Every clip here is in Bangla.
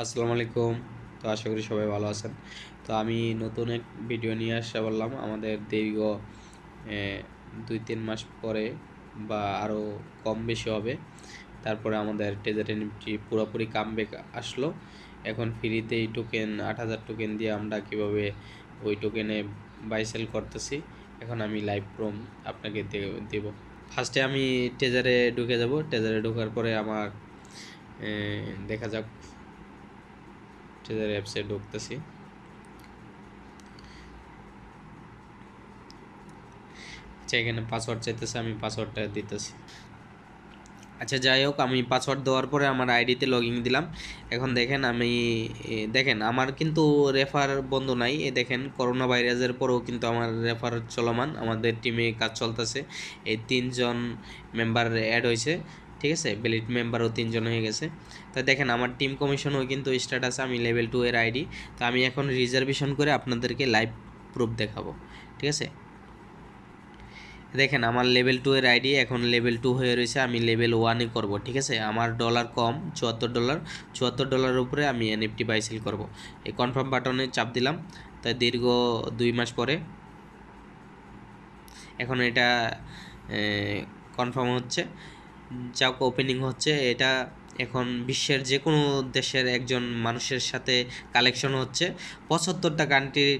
আসসালামু আলাইকুম। তো আশা করি সবাই ভালো আছেন। তো আমি নতুন এক ভিডিও নিয়ে আসতে বললাম। আমাদের দীর্ঘ দুই তিন মাস পরে বা আরও কম বেশি হবে। তারপরে আমাদের টেজার নিফটি পুরোপুরি কামব্যাক আসলো। এখন ফ্রিতে এই টোকেন আট হাজার টোকেন দিয়ে আমরা কীভাবে ওই টোকেনে বাই সেল করতেছি, এখন আমি লাইভ প্রোম আপনাকে দেব। ফার্স্টে আমি টেজারে ঢুকে যাব। টেজারে ঢোকার পরে আমার দেখা যাক ট্রেজার অ্যাপসে ঢুকতেছি। আচ্ছা এখানে পাসওয়ার্ড চাইতেছে, আমি পাসওয়ার্ডটা দিতেছি। আচ্ছা যাই হোক, আমি পাসওয়ার্ড দেওয়ার পরে আমার আইডিতে লগ ইন দিলাম। এখন দেখেন আমি দেখেন, আমার কিন্তু রেফার বন্ধ নাই। এ, দেখেন করোনা ভাইরাসের পরেও কিন্তু আমার রেফার চলমান। আমাদের টিমে কাজ চলতেছে। এই তিনজন মেম্বার অ্যাড হয়েছে। ঠিক আছে? বেলিট মেম্বারও তিনজন হয়ে গেছে। তো দেখেন, আমার টিম কমিশনও কিন্তু স্ট্যাটাস আমি লেভেল টু এর আইডি তো আমি এখন রিজার্ভেশন করে আপনাদেরকে লাইভ প্রুফ দেখাবো। ঠিক আছে? দেখেন, আমার লেভেল টু এর আইডি এখন লেভেল টু হয়ে রয়েছে, আমি লেভেল ওয়ানে করব। ঠিক আছে? আমার ডলার কম, চুয়াত্তর ডলার চুয়াত্তর ডলারের উপরে আমি এনএফটি বাই সেল করব। এই কনফার্ম বাটনে চাপ দিলাম তাই দীর্ঘ দুই মাস পরে এখন এটা কনফার্ম হচ্ছে। যাক ওপেনিং হচ্ছে। এটা এখন বিশ্বের যে কোনো দেশের একজন মানুষের সাথে কালেকশন হচ্ছে। পঁচাত্তরটা কান্ট্রির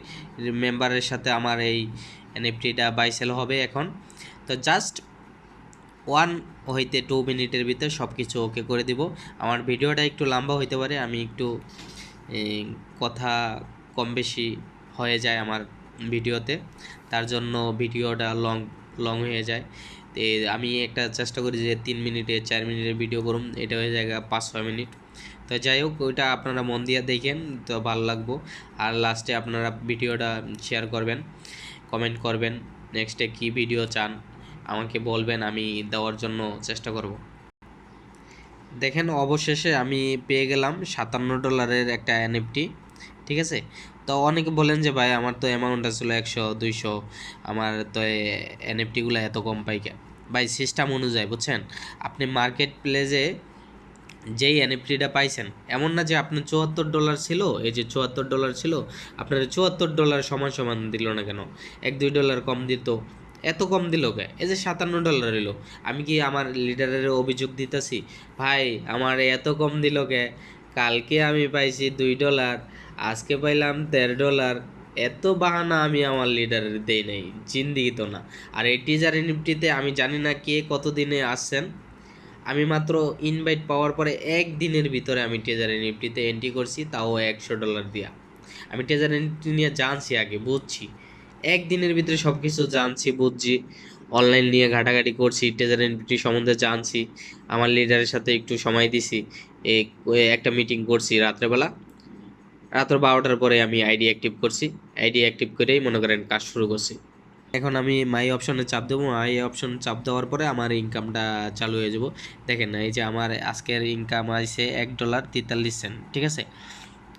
মেম্বারের সাথে আমার এই এনএফটিটা বাই সেল হবে এখন। তো জাস্ট ওয়ান হইতে টু মিনিটের ভিতরে সব কিছু ওকে করে দিব। আমার ভিডিওটা একটু লম্বা হইতে পারে, আমি একটু কথা কম বেশি হয়ে যায় আমার ভিডিওতে। তার জন্য ভিডিওটা লং লং হয়ে যায়। তো আমি একটা চেষ্টা করি যে তিন মিনিটে, চার মিনিটের ভিডিও করুন। এটা হয়ে যায় পাঁচ, ছয় মিনিট। তো যাই হোক, ওইটা আপনারা মন দিয়ে দেখেন, তো ভালো লাগবো। আর লাস্টে আপনারা ভিডিওটা শেয়ার করবেন কমেন্ট করবেন নেক্সটে কী ভিডিও চান, আমাকে বলবেন, আমি দেওয়ার জন্য চেষ্টা করব। দেখেন, অবশেষে আমি পেয়ে গেলাম সাতান্ন ডলারের একটা এনএফটি ঠিক আছে? তো অনেকে বলেন যে, ভাই, আমার তো অ্যামাউন্ট আসলে একশো, দুইশো, আমার তো এনএফটিগুলো এত কম পাই কে? ভাই সিস্টেম অনুযায়ী, বুঝছেন? আপনি মার্কেট প্লেসে যেই এনএফটিটা পাইছেন, এমন না যে আপনার চুয়াত্তর ডলার ছিল, এই যে চুয়াত্তর ডলার ছিল, আপনার চুয়াত্তর ডলার সমান সমান দিল না কেন? এক, দুই ডলার কম দিত, এত কম দিল কে? এই যে সাতান্ন ডলার এলো। আমি কি আমার লিডারের অভিযোগ দিতেছি? ভাই, আমার এত কম দিল কে? কালকে আমি পাইছি দুই ডলার আজকে পাইলাম দেড় ডলার। এত বাহানা আমি আমার লিডারের দেই নাই, জিন্দিগি তো না। আর এই টিজার নিফটিতে আমি জানি না কে কত দিনে আসছেন। আমি মাত্র ইনভাইট পাওয়ার পরে এক দিনের ভিতরে আমি টেজার নিফটিতে এন্ট্রি করছি, তাও একশো ডলার দিয়া। আমি টেজার নিফটি নিয়ে জানছি আগে, বুঝছি। এক দিনের ভিতরে সব কিছু জানছি, বুঝছি। অনলাইন নিয়ে ঘাটাঘাটি করছি টেজার নিফটি সম্বন্ধে জানছি। আমার লিডারের সাথে একটু সময় দিছি। একটা মিটিং করছি রাত্রেবেলা। রাত্র বারোটার পরে আমি আইডি অ্যাক্টিভ করছি। আইডি অ্যাক্টিভ করেই মনে করেন কাজ শুরু করছি। এখন আমি মাই অপশনে চাপ দেবো। মাই অপশন চাপ দেওয়ার পরে আমার ইনকামটা চালু হয়ে যাব। দেখেন এই যে আমার আজকের ইনকাম আছে এক ডলার তেতাল্লিশ সেন্ট ঠিক আছে?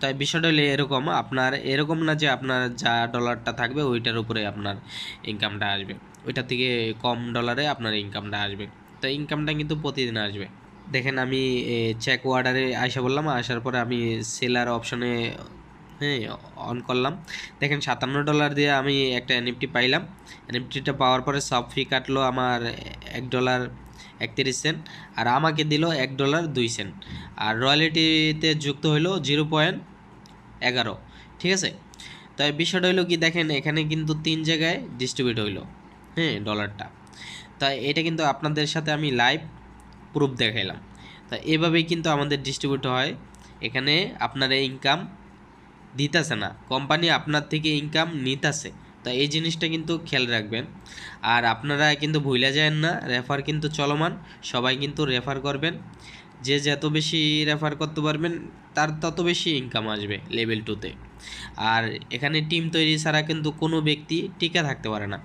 তাই বিষয়টা হলে এরকম, আপনার এরকম না যে আপনার যা ডলারটা থাকবে, ওইটার উপরে আপনার ইনকামটা আসবে। ওইটা থেকে কম ডলারে আপনার ইনকামটা আসবে। তো ইনকামটা কিন্তু প্রতিদিন আসবে। দেখেন আমি চেক ওয়ার্ডারে আসা বললাম, আসার পরে আমি সেলার অপশনে হ্যাঁ অন করলাম। দেখেন সাতান্ন ডলার দিয়ে আমি একটা এনএফটি পাইলাম। এনএফটিটা পাওয়ার পরে সব ফি কাটলো আমার এক ডলার একত্রিশ সেন্ট আর আমাকে দিল এক ডলার দুই সেন্ট আর রয়্যালিটিতে যুক্ত হইল জিরো পয়েন্ট এগারো, ঠিক আছে? তো বিষয়টা হইল কি, দেখেন এখানে কিন্তু তিন জায়গায় ডিস্ট্রিবিউট হইল হ্যাঁ ডলারটা তাই এটা কিন্তু আপনাদের সাথে আমি লাইভ প্রুফ দেখাইলাম। তা এভাবেই কিন্তু আমাদের ডিস্ট্রিবিউট হয়। এখানে আপনার ইনকাম দিতেছে না। কোম্পানি আপনার থেকে ইনকাম নিতেছে। তো এই জিনিসটা কিন্তু খেয়াল রাখবেন। আর আপনারা কিন্তু ভুলে যায় না। রেফার কিন্তু চলমান। সবাই কিন্তু রেফার করবেন। যে যত বেশি রেফার করতে পারবেন, তার তত বেশি ইনকাম আসবে লেভেল টুতে আর এখানে টিম তৈরি ছাড়া কিন্তু কোনো ব্যক্তি টিকে থাকতে পারে না।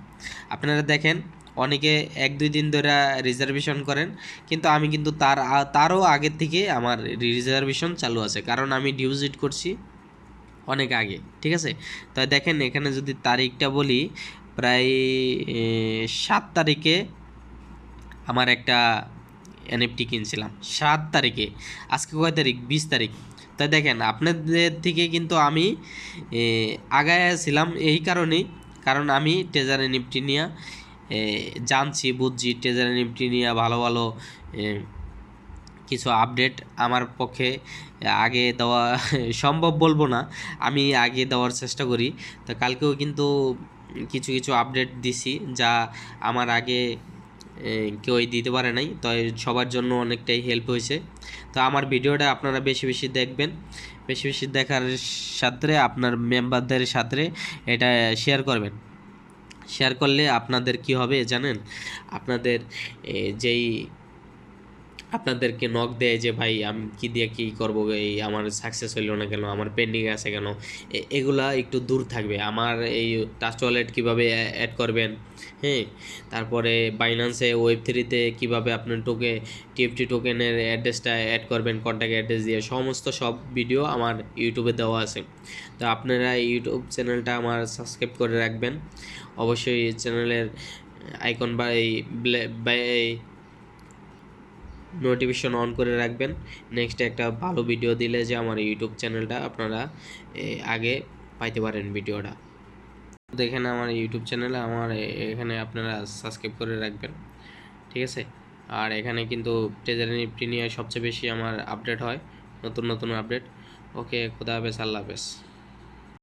আপনারা দেখেন অনেকে এক, দুই দিন ধরে রিজার্ভেশন করেন, কিন্তু আমি কিন্তু তার, তারও আগের থেকে আমার রিজার্ভেশন চালু আছে, কারণ আমি ডিপোজিট করছি অনেক আগে, ঠিক আছে? তাই দেখেন, এখানে যদি তারিখটা বলি, প্রায় সাত তারিখে আমার একটা এনএফটি কিনছিলাম, সাত তারিখে, আজকে কয় তারিখ? বিশ তারিখ। তাই দেখেন, আপনাদের থেকে কিন্তু আমি আগায় ছিলাম এই কারণেই, কারণ আমি ট্রেজার এনএফটি নিয়ে জানছি, বুঝছি ট্রেজার এনএফটি নিয়ে ভালো ভালো কিছু আপডেট আমার পক্ষে আগে দেওয়া সম্ভব বলব না, আমি আগে দেওয়ার চেষ্টা করি। তো কালকেও কিন্তু কিছু কিছু আপডেট দিছি যা আমার আগে কেউই দিতে পারে নাই, তো সবার জন্য অনেকটাই হেল্প হয়েছে। তো আমার ভিডিওটা আপনারা বেশি বেশি দেখবেন, বেশি বেশি দেখার সাথে আপনার মেম্বারদের সাথে এটা শেয়ার করবেন। শেয়ার করলে আপনাদের কি হবে জানেন? আপনাদের যেই আপনাদেরকে নক দেয় যে, ভাই, আমি কি দিয়ে কি করব? এই আমার সাকসেস হইল না কেন? আমার পেন্ডিং আছে কেন? এগুলা একটু দূর থাকবে। আমার এই টাচ ওয়ালেট কীভাবে অ্যাড করবেন? হ্যাঁ? তারপরে বাইন্যান্সে ওয়েব থ্রিতে কীভাবে আপনার টোকে টিএফটি টোকেনের অ্যাড্রেসটা অ্যাড করবেন কন্ট্যাক্ট অ্যাড্রেস দিয়ে? সমস্ত সব ভিডিও আমার ইউটিউবে দেওয়া আছে। তো আপনারা ইউটিউব চ্যানেলটা আমার সাবস্ক্রাইব করে রাখবেন। অবশ্যই চ্যানেলের আইকন বা এই নোটিফিকেশন অন করে রাখবেন। নেক্সট একটা ভালো ভিডিও দিলে যে আমার ইউটিউব চ্যানেলটা আপনারা আগে পাইতে পারেন ভিডিওটা দেখেন আমার ইউটিউব চ্যানেলে আমার এখানে আপনারা সাবস্ক্রাইব করে রাখবেন। ঠিক আছে? আর এখানে কিন্তু ট্রেজারি নিফটি নিয়ে সবচেয়ে বেশি আমার আপডেট হয়। নতুন নতুন আপডেট ওকে খুদা হাফেজ, আল্লাহ হাফেজ।